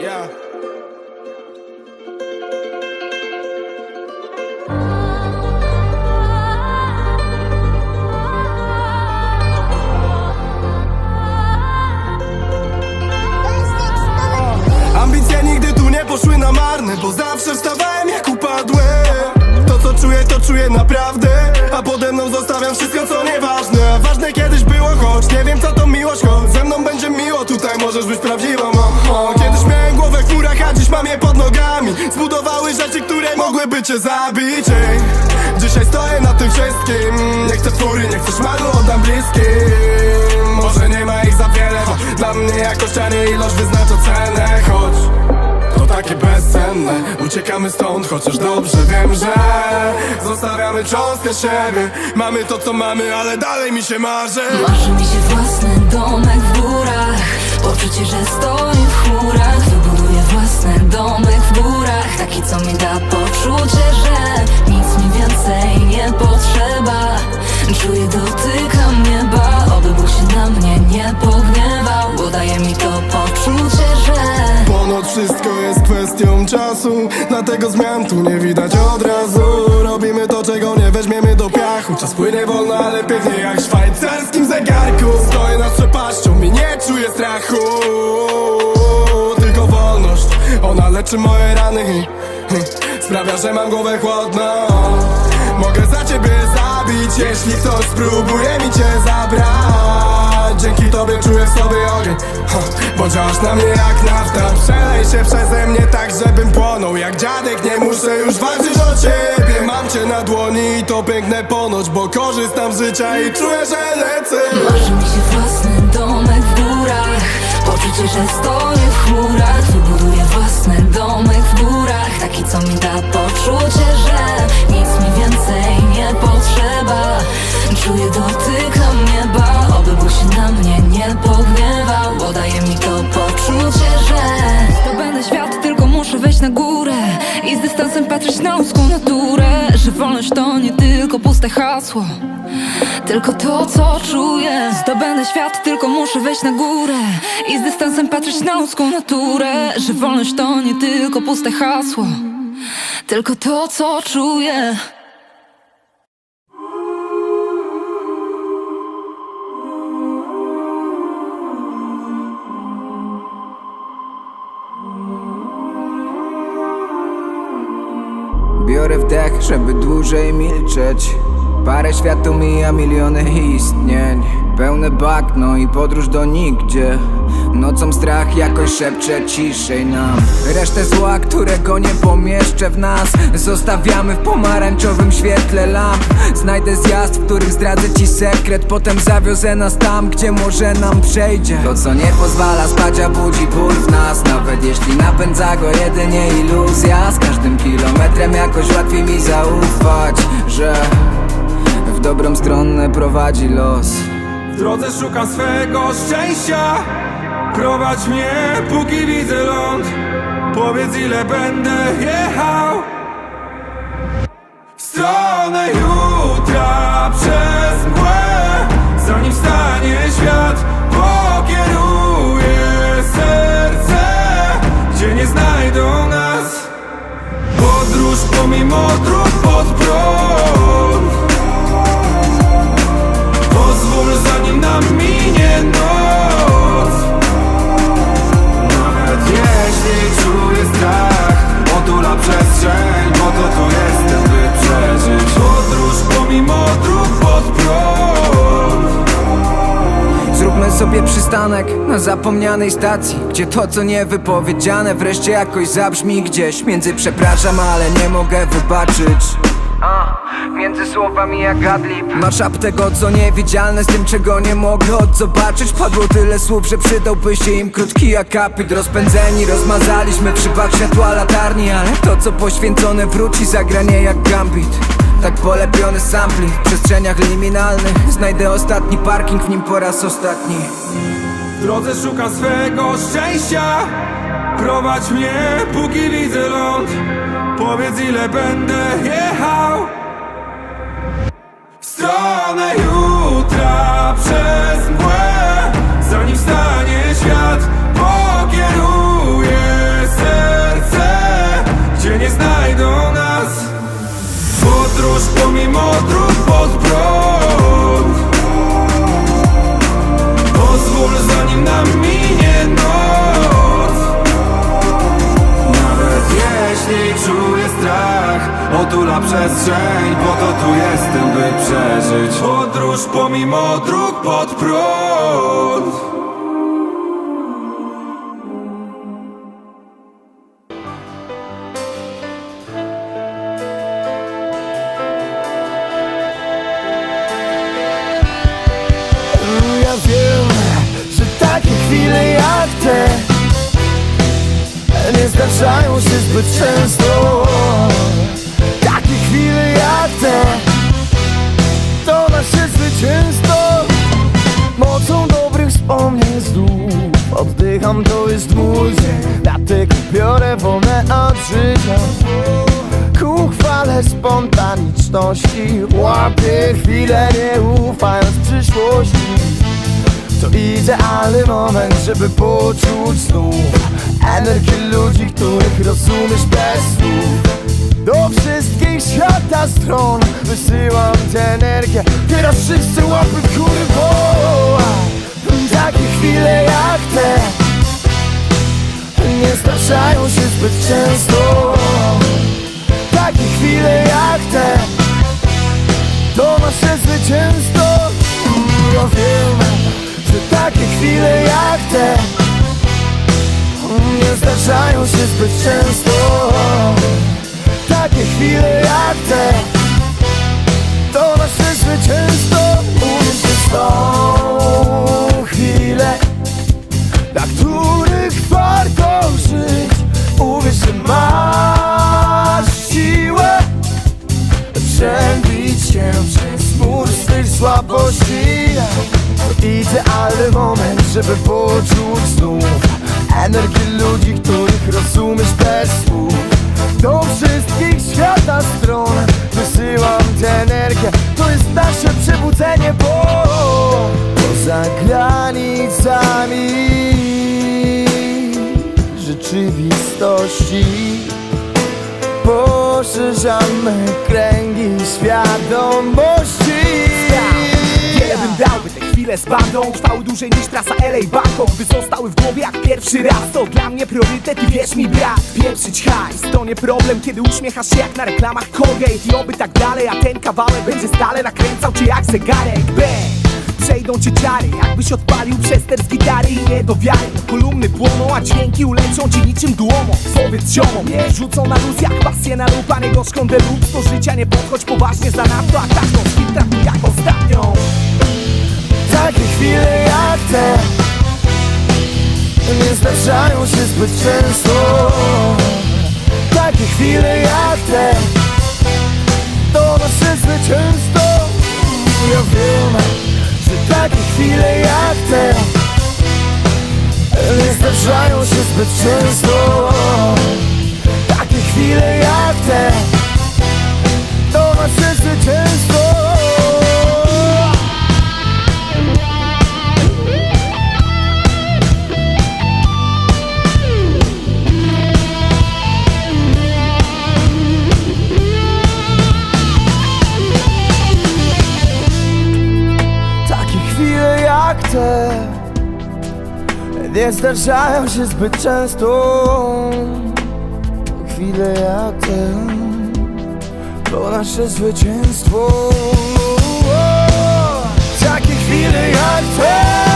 Yeah. Ambicje nigdy tu nie poszły na marne Bo zawsze wstawałem jak upadłem. To co czuję, to czuję naprawdę A pode mną zostawiam wszystko co nieważne. Ważne kiedyś było, choć nie wiem co to miłość Choć ze mną będzie miło, tutaj możesz być prawdziwą o, Zbudowały rzeczy, które mogłyby cię zabić ej. Dzisiaj stoję na tym wszystkim. Nie chcę fury, nie chcę szmalu, oddam bliskim. Może nie ma ich za wiele, choć dla mnie jakość, a nie ilość wyznacza cenę. Choć to takie bezcenne Uciekamy stąd, chociaż dobrze wiem, że Zostawiamy cząstkę siebie. Mamy to co mamy, ale dalej mi się marzy. Marzy mi się własny domek w górach. Poczucie, że stoi w chmurach własny domek w górach Taki, co mi da poczucie, że Nic mi więcej nie potrzeba. Czuję, nieba Oby Bóg się na mnie nie pogniewał. Bo daje mi to poczucie, że Ponoć wszystko jest kwestią czasu Dlatego zmian tu nie widać od razu. Robimy to, czego nie weźmiemy do piachu. Czas płynie wolno, ale pięknie jak w ona leczy moje rany. I Sprawia, że mam głowę chłodną Mogę za ciebie zabić, jeśli ktoś spróbuje mi cię zabrać. Dzięki tobie czuję w sobie ogień. Bo działasz na mnie jak nafta. Przelej się przeze mnie tak, żebym płonął. Jak dziadek nie muszę już walczyć o ciebie. Mam cię na dłoni i to piękne ponoć Bo korzystam z życia i czuję, że lecę. Marzy mi się własny domek w górach. Poczucie, że stoję w chmurach co mi da poczucie, że Nic mi więcej nie potrzeba. Czuję, dotykam nieba Oby Bóg się na mnie nie pogniewał. Bo daje mi to poczucie, że To będę świat, tylko muszę wejść na górę I z dystansem patrzeć na ludzką naturę. Że wolność to nie tylko puste hasło tylko to, co czuję. Zdobędę świat, tylko muszę wejść na górę I z dystansem patrzeć na ludzką naturę. Że wolność to nie tylko puste hasło Tylko to, co czuję. Biorę wdech, żeby dłużej milczeć. Parę światów mija miliony istnień. Pełne bagno i podróż do nigdzie Nocą strach jakoś szepcze ciszej nam. Resztę zła, którego nie pomieszczę w nas Zostawiamy w pomarańczowym świetle lamp. Znajdę zjazd, w którym zdradzę ci sekret Potem zawiozę nas tam, gdzie może nam przejdzie. To co nie pozwala spać, a budzi ból w nas. Nawet jeśli napędza go jedynie iluzja Z każdym kilometrem jakoś łatwiej mi zaufać Że w dobrą stronę prowadzi los. W drodze szukam swego szczęścia Prowadź mnie, póki widzę ląd. Powiedz ile będę jechał. W stronę jutra przez mgłę Zanim stanie świat Pokieruję serce Gdzie nie znajdą nas. Podróż pomimo dróg pod prąd przestrzeń, bo to tu jestem by przeżyć. Podróż pomimo dróg pod prąd. Zróbmy sobie przystanek na zapomnianej stacji Gdzie to co niewypowiedziane wreszcie jakoś zabrzmi gdzieś Między przepraszam, ale nie mogę wybaczyć Między słowami jak adlib Masz tego co niewidzialne z tym czego nie mogę odzobaczyć Padło tyle słów, że przydałby się im krótki akapit. Rozpędzeni, rozmazaliśmy przypad światła latarni Ale to co poświęcone wróci zagranie jak gambit. Tak polepiony sampling w przestrzeniach liminalnych. Znajdę ostatni parking, w nim po raz ostatni. W drodze szukam swego szczęścia. Prowadź mnie, póki widzę ląd Powiedz ile będę jechał stronę jutra przez mgłę strach Otula przestrzeń, po to tu jestem, by przeżyć. Podróż pomimo dróg pod prąd. Ja wiem, że takie chwile jak te Nie zdarzają się zbyt często. Oddycham, to jest dzień. Dlatego biorę wolne od życia. Ku chwale spontaniczności. Łapię chwilę, nie ufając przyszłości. To idealny moment, żeby poczuć znów Energię ludzi, których rozumiesz bez słów. Do wszystkich świata stron Wysyłam tę energię. Teraz wszyscy łapy w górę Takie chwile jak te Nie zdarzają się zbyt często. Takie chwile jak te To nasze zwycięstwo. Ja wiem, że takie chwile jak te Nie zdarzają się zbyt często Przebić się przez mur swych słabości. To idealny moment, żeby poczuć znów Energię ludzi, których rozumiesz bez słów. Do wszystkich świata stron Wysyłam tę energię. To jest nasze przebudzenie, bo Poza granicami Rzeczywistości Poszerzamy kręgi świadomość z bandą Trwały dłużej niż trasa LA Bangkok By zostały w głowie jak pierwszy raz. To dla mnie priorytet i wierz mi brat Pieprzyć hajs. To nie problem Kiedy uśmiechasz się jak na reklamach Colgate I oby tak dalej, a ten kawałek Będzie stale nakręcał cię jak zegarek. Bang! Przejdą cię ciary, jakbyś odpalił przester z gitary i nie do wiary. Kolumny płoną, a dźwięki uleczą ci niczym dłomą. Powiedz ziomom, nie rzucą na luz jak pasję na lub, a nie gorzką deluxe Do życia nie podchodź poważnie za nadto, a każdą z chwil traktuj jak ostatnią Takie chwile jak te Nie zdarzają się zbyt często. Takie chwile jak te To nasze zwycięstwo Ja wiem, że takie chwile jak te Nie zdarzają się zbyt często. Takie chwile jak te To nasze zwycięstwo te Nie zdarzają się zbyt często Chwile jak te To nasze zwycięstwo. Takie chwile jak te